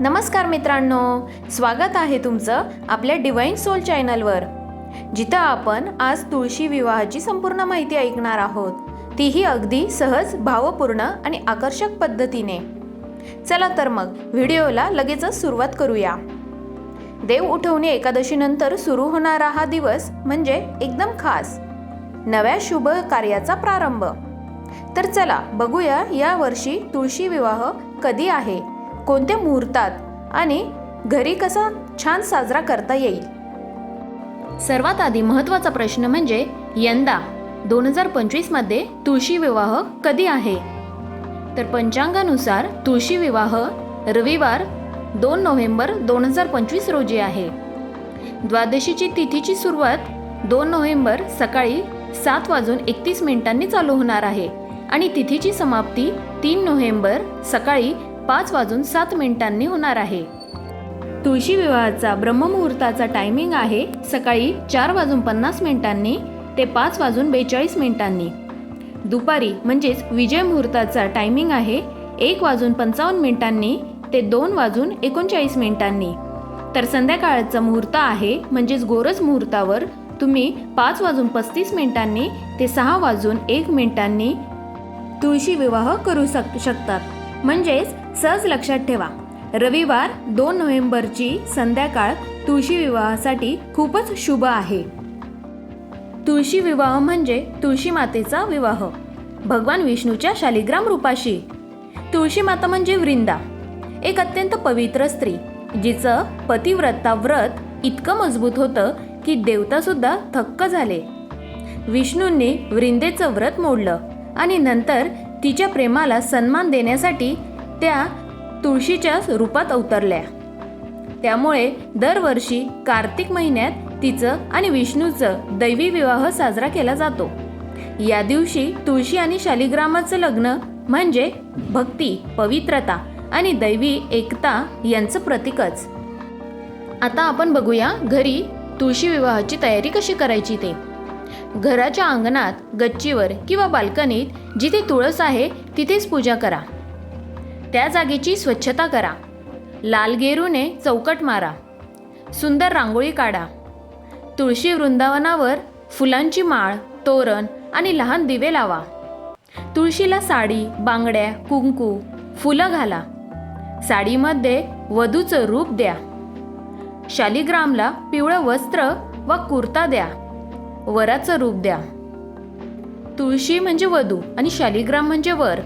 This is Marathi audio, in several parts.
नमस्कार मित्रांनो स्वागत आहे तुमचं आपल्या डिवाईन सोल चॅनलवर जिथं आपण आज तुळशी विवाहाची संपूर्ण माहिती ऐकणार आहोत. तीही अगदी सहज भावपूर्ण आणि आकर्षक पद्धतीने. चला तर मग व्हिडिओला लगेचच सुरुवात करूया. देव उठवणे एकादशीनंतर सुरू होणारा हा दिवस म्हणजे एकदम खास. नव्या शुभ कार्याचा प्रारंभ. तर चला बघूया या वर्षी तुळशी विवाह कधी आहे. कोणत्या मुहूर्तात आणि घरी कसा छान साजरा करता येईल? सर्वात आधी महत्त्वाचा प्रश्न म्हणजे यंदा दोन हजार पंचवीसमध्ये तुळशी विवाह कधी आहे? तर पंचांगानुसार तुळशी विवाह रविवार दोन नोव्हेंबर दोन हजार पंचवीस रोजी आहे. द्वादशीची तिथीची सुरुवात दोन नोव्हेंबर सकाळी सात वाजून एकतीस मिनिटांनी चालू होणार आहे आणि तिथीची समाप्ती तीन नोव्हेंबर सकाळी पाच वाजून सात मिनिटांनी होणार आहे. तुळशी विवाहाचा ब्रह्ममुहूर्ताचा टायमिंग आहे सकाळी चार वाजून पन्नास मिनिटांनी ते पाच वाजून बेचाळीस मिनिटांनी. दुपारी म्हणजेच विजय मुहूर्ताचा टायमिंग आहे एक वाजून पंचावन्न मिनिटांनी ते दोन वाजून एकोणचाळीस मिनिटांनी. तर संध्याकाळचा मुहूर्त आहे म्हणजेच गोरज मुहूर्तावर तुम्ही पाच वाजून पस्तीस मिनिटांनी ते सहा वाजून एक मिनिटांनी तुळशी विवाह करू शक शकतात. म्हणजेच सहज लक्षात ठेवा. रविवार दोन नोव्हेंबरची संध्याकाळ तुळशी विवाहासाठी खूपच शुभ आहे. तुळशी विवाह म्हणजे तुळशी मातेचा विवाह. भगवान विष्णूच्या शालिग्राम रूपाशी. तुळशी माता म्हणजे वृंदा. एक अत्यंत पवित्र स्त्री जिचं पतिव्रता व्रत इतकं मजबूत होतं की देवतासुद्धा थक्क झाले. विष्णूंनी वृंदेचं व्रत मोडलं आणि नंतर तिच्या प्रेमाला सन्मान देण्यासाठी त्या तुळशीच्याच रूपात अवतरल्या. त्यामुळे दरवर्षी कार्तिक महिन्यात तिचं आणि विष्णूचं दैवी विवाह साजरा केला जातो. या दिवशी तुळशी आणि शालिग्रामाचं लग्न म्हणजे भक्ती पवित्रता आणि दैवी एकता यांचं प्रतीकच. आता आपण बघूया घरी तुळशी विवाहाची तयारी कशी करायची ते. घराच्या अंगणात गच्चीवर किंवा बाल्कनीत जिथे तुळस आहे तिथेच पूजा करा. त्या जागेची स्वच्छता करा. लाल गेरूने चौकट मारा. सुंदर रांगोळी काढा. तुळशी वृंदावनावर फुलांची माळ तोरण आणि लहान दिवे लावा. तुळशीला साडी बांगड्या कुंकू फुलं घाला. साडीमध्ये वधूचं रूप द्या. शालिग्रामला पिवळं वस्त्र व कुर्ता द्या. वराचं रूप द्या. तुळशी म्हणजे वधू आणि शालिग्राम म्हणजे वर.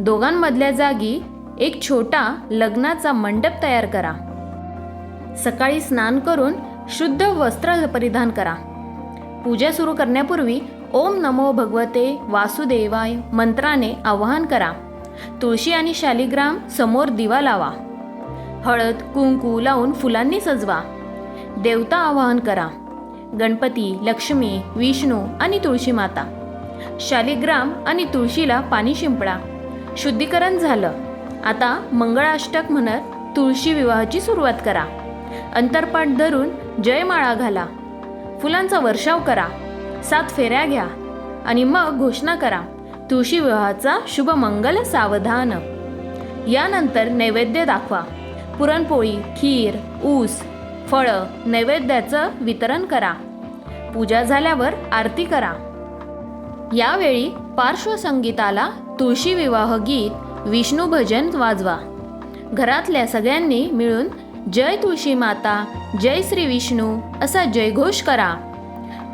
दोघांमधल्या जागी एक छोटा लग्नाचा मंडप तयार करा. सकाळी स्नान करून शुद्ध वस्त्र परिधान करा. पूजा सुरू करण्यापूर्वी ओम नमो भगवते वासुदेवाय मंत्राने आवाहन करा. तुळशी आणि शालिग्राम समोर दिवा लावा. हळद कुंकू लावून फुलांनी सजवा. देवता आवाहन करा. गणपती लक्ष्मी विष्णू आणि तुळशी माता. शालिग्राम आणि तुळशीला पाणी शिंपडा. शुद्धीकरण झालं. आता मंगळाष्टक म्हणत तुळशी विवाहाची सुरुवात करा. अंतरपाठ धरून जयमाळा घाला. फुलांचा वर्षाव करा. सात फेऱ्या घ्या. आणि मग घोषणा करा. तुळशी विवाहाचा शुभ मंगल सावधान. यानंतर नैवेद्य दाखवा. पुरणपोळी खीर ऊस फळं नैवेद्याचं वितरण करा. पूजा झाल्यावर आरती करा. यावेळी पार्श्वसंगीताला तुळशी विवाह गीत विष्णू भजन वाजवा. घरातल्या सगळ्यांनी मिळून जय तुळशी माता जय श्री विष्णू असा जयघोष करा.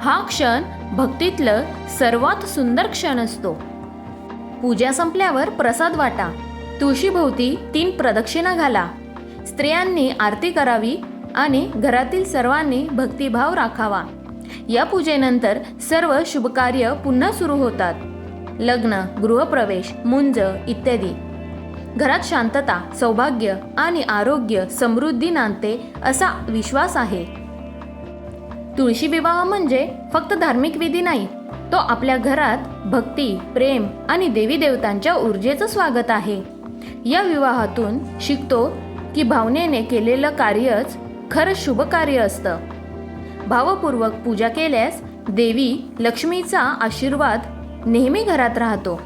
हा क्षण भक्तीतलं सर्वात सुंदर क्षण असतो. पूजा संपल्यावर प्रसाद वाटा. तुळशीभोवती तीन प्रदक्षिणा घाला. स्त्रियांनी आरती करावी आणि घरातील सर्वांनी भक्तिभाव राखावा. या पूजेनंतर सर्व शुभकार्य पुन्हा सुरू होतात. लग्न गृहप्रवेश मुंज इत्यादी. घरात शांतता सौभाग्य आणि आरोग्य समृद्धी नांदते असा विश्वास आहे. तुळशी विवाह म्हणजे फक्त धार्मिक विधी नाही तो आपल्या घरात भक्ती प्रेम आणि देवी देवतांच्या ऊर्जेचं स्वागत आहे. या विवाहातून शिकतो की भावनेने केलेलं कार्यच खरं शुभ कार्य असतं. भावपूर्वक पूजा केल्यास देवी लक्ष्मीचा आशीर्वाद नेहमी घरात राहतो.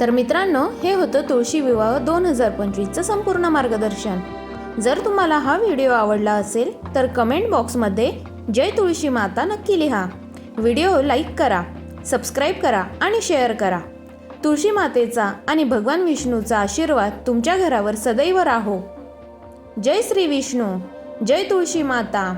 तर मित्रांनो हे होतं तुळशी विवाह दोन हजार पंचवीसचं संपूर्ण मार्गदर्शन. जर तुम्हाला हा व्हिडिओ आवडला असेल तर कमेंट बॉक्समध्ये जय तुळशी माता नक्की लिहा. व्हिडिओ लाईक करा सबस्क्राईब करा आणि शेअर करा. तुळशी मातेचा आणि भगवान विष्णूचा आशीर्वाद तुमच्या घरावर सदैव राहो. जय श्री विष्णू जय तुळशी माता.